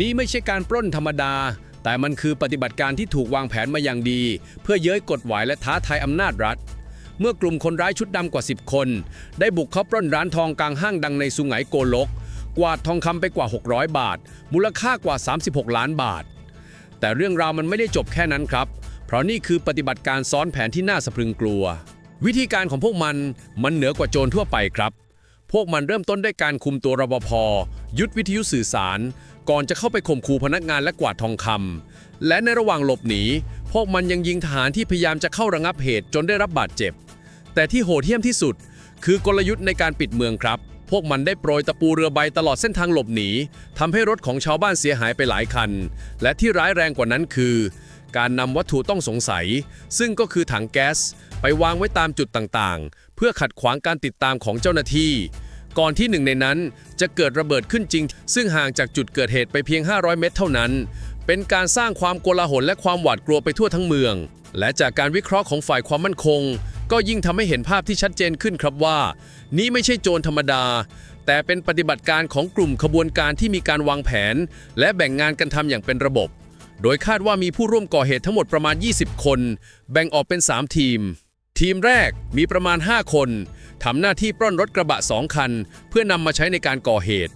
นี่ไม่ใช่การปล้นธรรมดา แต่มันคือปฏิบัติการที่ถูกวางแผนมาอย่างดี เพื่อเย้ยกฎหมายและท้าทายอำนาจรัฐ เมื่อกลุ่มคนร้ายชุดดำกว่า 10 คน ได้บุกเข้าปล้นร้านทองกลางห้างดังในสุไหงโกลก กวาดทองคำไปกว่า 600 บาท มูลค่ากว่า 36 ล้านบาท แต่เรื่องราวมันไม่ได้จบแค่นั้นครับ เพราะนี่คือปฏิบัติการซ้อนแผนที่น่าสะพรึงกลัว วิธีการของพวกมันมันเหนือกว่าโจรทั่วไปครับ พวกมันเริ่มต้นด้วยการคุมตัวรปภยุดวิทยุสื่อสาร ก่อนจะเข้าไปข่มขู่พนักงานและกวาดทองคำและในระหว่างหลบหนีพวกมันยังยิงทหารที่พยายามจะเข้าระงับเหตุจนได้รับบาดเจ็บ แต่ที่โหดเหี้ยมที่สุด คือกลยุทธ์ในการปิดเมืองครับ พวกมันได้โปรยตะปูเรือใบตลอดเส้นทางหลบหนีทำให้รถของชาวบ้านเสียหายไปหลายคัน และที่ร้ายแรงกว่านั้นคือ การนำวัตถุต้องสงสัย ซึ่งก็คือถังแก๊ส ไปวางไว้ตามจุดต่างๆ เพื่อขัดขวางการติดตามของเจ้าหน้าที่ ก่อนที่หนึ่งในนั้นจะเกิดระเบิดขึ้นจริง ซึ่งห่างจากจุดเกิดเหตุไปเพียง 500 เมตรเท่านั้น เป็นการสร้างความโกลาหลและความหวาดกลัวไปทั่วทั้งเมือง และจากการวิเคราะห์ของฝ่ายความมั่นคง ก็ยิ่งทำให้เห็นภาพที่ชัดเจนขึ้นครับว่า นี้ไม่ใช่โจรธรรมดา แต่เป็นปฏิบัติการของกลุ่มขบวนการที่มีการวางแผน และแบ่งงานกันทำอย่างเป็นระบบ โดยคาดว่ามีผู้ร่วมก่อเหตุทั้งหมดประมาณ 20 คน แบ่งออกเป็น 3 ทีม ทีมแรกมีประมาณ 5 คน ทำหน้าที่ปล้นรถกระบะ 2 คัน เพื่อนำมาใช้ในการก่อเหตุ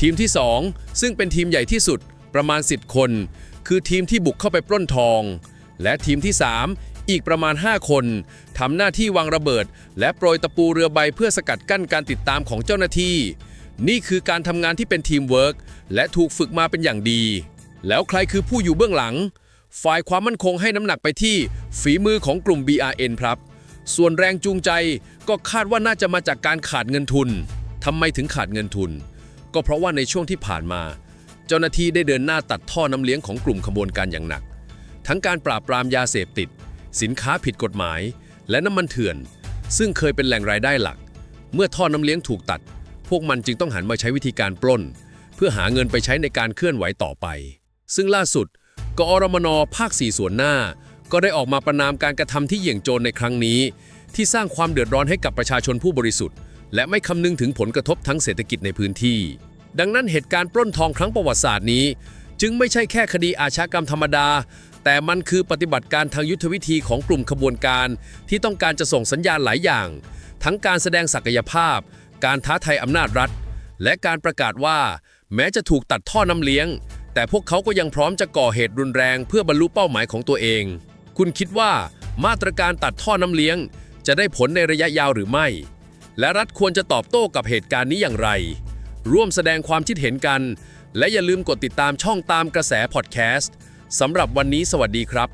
ทีมที่ 2 ซึ่งเป็นทีมใหญ่ที่สุดประมาณ 10 คน คือทีมที่บุกเข้าไปปล้นทอง และทีมที่ 3 อีกประมาณ 5 คนทำหน้าที่วางระเบิด และโปรยตะปูเรือใบเพื่อสกัดกั้นการติดตามของเจ้าหน้าที่ นี่คือการทำงานที่เป็นทีมเวิร์กและถูกฝึกมาเป็นอย่างดี แล้วใครคือผู้อยู่เบื้องหลัง ฝ่ายความมั่นคงให้น้ำหนักไปที่ฝีมือของกลุ่ม BRN ครับ ส่วนแรงจูงใจก็คาดว่าน่าจะมาจากการขาดเงินทุนทำไมถึงขาดเงินทุน ก็เพราะว่าในช่วงที่ผ่านมา เจ้าหน้าที่ได้เดินหน้าตัดท่อน้ำเลี้ยงของกลุ่มขบวนการอย่างหนัก ทั้งการปราบปรามยาเสพติด สินค้าผิดกฎหมาย และน้ำมันเถื่อน ซึ่งเคยเป็นแหล่งรายได้หลัก เมื่อท่อน้ำเลี้ยงถูกตัด พวกมันจึงต้องหันมาใช้วิธีการปล้น เพื่อหาเงินไปใช้ในการเคลื่อนไหวต่อไป ซึ่งล่าสุดกอรมนภาค4ส่วนหน้า ก็ได้ออกมาประนามการกระทำที่เหยี่ยงโจรในครั้งนี้ ที่สร้างความเดือดร้อนให้กับประชาชนผู้บริสุทธิ์ และไม่คำนึงถึงผลกระทบทั้งเศรษฐกิจในพื้นที่ ดังนั้นเหตุการณ์ปล้นทองครั้งประวัติศาสตร์นี้ จึงไม่ใช่แค่คดีอาชญากรรมธรรมดา แต่มันคือปฏิบัติการทางยุทธวิธีของกลุ่มขบวนการ ที่ต้องการจะส่งสัญญาณหลายอย่าง ทั้งการแสดงศักยภาพ การท้าทายอำนาจรัฐ และการประกาศว่า แม้จะถูกตัดท่อน้ำเลี้ยงแต่พวกเขาก็ยังพร้อมจะก่อเหตุรุนแรงเพื่อบรรลุเป้าหมายของตัวเอง คุณคิดว่ามาตรการตัดท่อน้ำเลี้ยง จะได้ผลในระยะยาวหรือไม่ และรัฐควรจะตอบโต้กับเหตุการณ์นี้อย่างไร ร่วมแสดงความคิดเห็นกัน และอย่าลืมกดติดตามช่องตามกระแสพอดแคสต์สำหรับวันนี้สวัสดีครับ